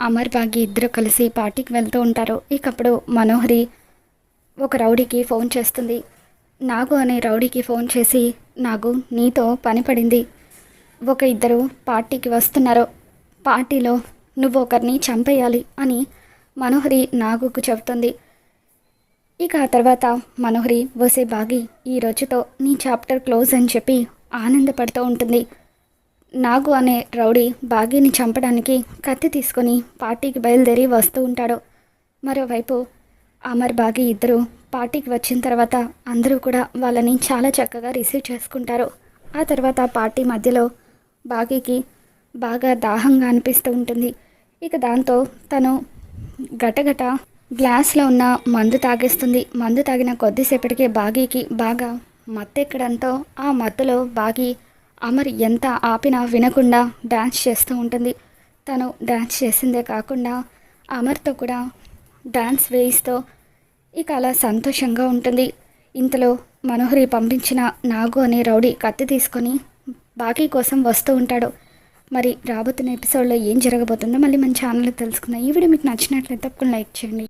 అమర్ బాగి ఇద్దరు కలిసి పార్టీకి వెళ్తూ ఉంటారు. ఇకప్పుడు మనోహరి ఒక రౌడీకి ఫోన్ చేస్తుంది. నాగు అనే రౌడీకి ఫోన్ చేసి నాగు నీతో పని పడింది. ఒక ఇద్దరు పార్టీకి వస్తున్నారు. పార్టీలో నువ్వు ఒకరిని చంపేయాలి అని మనోహరి నాగుకు చెబుతుంది. ఇక ఆ తర్వాత మనోహరి వసే బాగి ఈ రోజుతో నీ చాప్టర్ క్లోజ్ అని చెప్పి ఆనందపడుతూ ఉంటుంది. నాగు అనే రౌడీ బాగీని చంపడానికి కత్తి తీసుకొని పార్టీకి బయలుదేరి వస్తూ ఉంటాడు. మరోవైపు అమర్ బాగి ఇద్దరు పార్టీకి వచ్చిన తర్వాత అందరూ కూడా వాళ్ళని చాలా చక్కగా రిసీవ్ చేసుకుంటారు. ఆ తర్వాత పార్టీ మధ్యలో బాగీకి బాగా దాహంగా అనిపిస్తూ ఉంటుంది. ఇక దాంతో తను గటగట గ్లాస్లో ఉన్న మందు తాగేస్తుంది. మందు తాగిన కొద్దిసేపటికే బాగీకి బాగా మత్తెక్కడంతో ఆ మత్తులో బాగి అమర్ ఎంత ఆపినా వినకుండా డ్యాన్స్ చేస్తూ ఉంటుంది. తను డ్యాన్స్ చేసిందే కాకుండా అమర్తో కూడా డ్యాన్స్ వేయిస్తూ ఇక అలా సంతోషంగా ఉంటుంది. ఇంతలో మనోహరి పంపించిన నాగు అనే రౌడీ కత్తి తీసుకొని బాకీ కోసం వస్తూ ఉంటాడు. మరి రాబోతున్న ఎపిసోడ్లో ఏం జరగబోతుందో మళ్ళీ మన ఛానల్లో తెలుసుకుందాం. ఈ వీడియో మీకు నచ్చినట్లయితే తప్పకుండా లైక్ చేయండి.